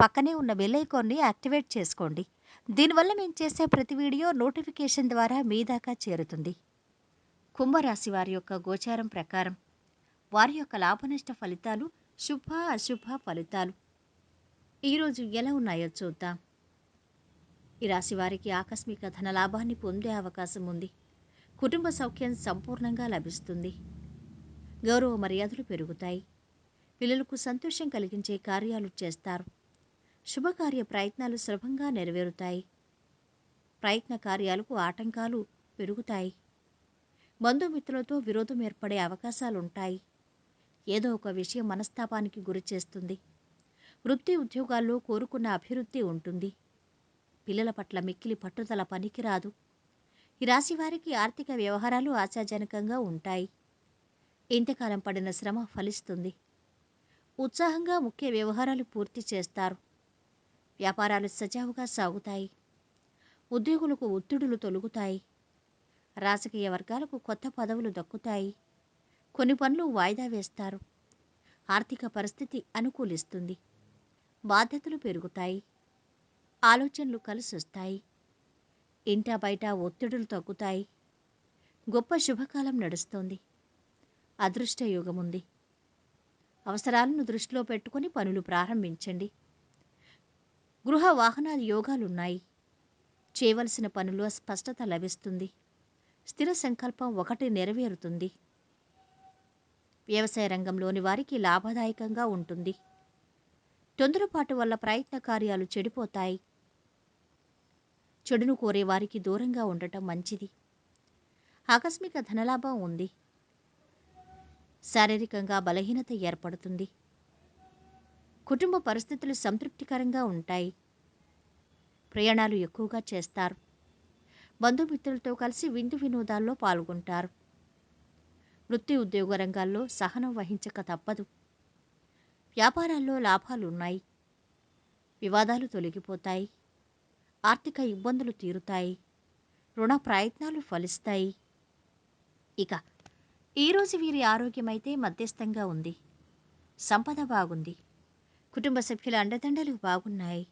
పక్కనే ఉన్న బెల్ ఐకాన్ని యాక్టివేట్ చేసుకోండి. దీనివల్ల మేము చేసే ప్రతి వీడియో నోటిఫికేషన్ ద్వారా మీ దాకా చేరుతుంది. కుంభరాశి వారి యొక్క గోచారం ప్రకారం వారి యొక్క లాభనష్ట ఫలితాలు శుభ అశుభ ఫలితాలు. ఈరోజు ఎలా ఉన్నాయో చూద్దాం. ఈ రాశి వారికి ఆకస్మిక ధన లాభాన్ని పొందే అవకాశం ఉంది. కుటుంబ సౌఖ్యం సంపూర్ణంగా లభిస్తుంది. గౌరవ మర్యాదలు పెరుగుతాయి. పిల్లలకు సంతోషం కలిగించే కార్యాలు చేస్తారు. శుభకార్య ప్రయత్నాలు సులభంగా నెరవేరుతాయి. ప్రయత్న కార్యాలకు ఆటంకాలు పెరుగుతాయి. బంధుమిత్రులతో విరోధం ఏర్పడే అవకాశాలుంటాయి. ఏదో ఒక విషయం మనస్తాపానికి గురి చేస్తుంది. వృత్తి ఉద్యోగాల్లో కోరుకున్న అభివృద్ధి ఉంటుంది. పిల్లల పట్ల మిక్కిలి పట్టుదల పనికిరాదు. ఈ రాశి వారికి ఆర్థిక వ్యవహారాలు ఆశాజనకంగా ఉంటాయి. ఇంతకాలం పడిన శ్రమ ఫలిస్తుంది. ఉత్సాహంగా ముఖ్య వ్యవహారాలు పూర్తి చేస్తారు. వ్యాపారాలు సజావుగా సాగుతాయి. ఉద్యోగులకు ఒత్తిడులు తొలుగుతాయి. రాజకీయ వర్గాలకు కొత్త పదవులు దక్కుతాయి. కొన్ని పనులు వాయిదా వేస్తారు. ఆర్థిక పరిస్థితి అనుకూలిస్తుంది. బాధ్యతలు పెరుగుతాయి. ఆలోచనలు కలిసొస్తాయి. ఇంటా బయట ఒత్తిడులు తగ్గుతాయి. గొప్ప శుభకాలం నడుస్తోంది. అదృష్ట ఉంది అవసరాలను దృష్టిలో పెట్టుకుని పనులు ప్రారంభించండి. గృహ వాహనాల యోగాలున్నాయి. చేయవలసిన పనుల్లో స్పష్టత లభిస్తుంది. స్థిర సంకల్పం ఒకటి నెరవేరుతుంది. వ్యవసాయ రంగంలోని వారికి లాభదాయకంగా ఉంటుంది. తొందరపాటు వల్ల ప్రయత్న కార్యాలు చెడిపోతాయి. చెడును కోరే వారికి దూరంగా ఉండటం మంచిది. ఆకస్మిక ధనలాభం ఉంది. శారీరకంగా బలహీనత ఏర్పడుతుంది. కుటుంబ పరిస్థితులు సంతృప్తికరంగా ఉంటాయి. ప్రయాణాలు ఎక్కువగా చేస్తారు. బంధుమిత్రులతో కలిసి విందు వినోదాల్లో పాల్గొంటారు. వృత్తి ఉద్యోగ రంగాల్లో సహనం వహించక తప్పదు. వ్యాపారాల్లో లాభాలున్నాయి. వివాదాలు తొలగిపోతాయి. ఆర్థిక ఇబ్బందులు తీరుతాయి. రుణ ప్రయత్నాలు ఫలిస్తాయి. ఇక ఈరోజు వీరి ఆరోగ్యమైతే మధ్యస్థంగా ఉంది. సంపద బాగుంది. కుటుంబ సభ్యుల అండదండలు బాగున్నాయి.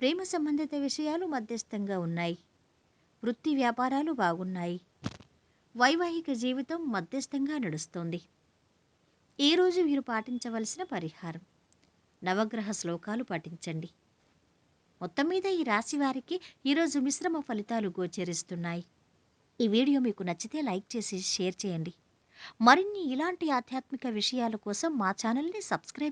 ప్రేమ సంబంధిత విషయాలు మధ్యస్థంగా ఉన్నాయి. వృత్తి వ్యాపారాలు బాగున్నాయి. వైవాహిక జీవితం మధ్యస్థంగా నడుస్తోంది. ఈరోజు వీరు పాటించవలసిన పరిహారం? నవగ్రహ శ్లోకాలు పాటించండి మొత్తం మీద ఈ రాశి వారికి ఈరోజు మిశ్రమ ఫలితాలు గోచరిస్తున్నాయి. ఈ వీడియో మీకు నచ్చితే లైక్ చేసి షేర్ చేయండి. మరిన్ని ఇలాంటి ఆధ్యాత్మిక విషయాల కోసం మా ఛానల్ని సబ్స్క్రైబ్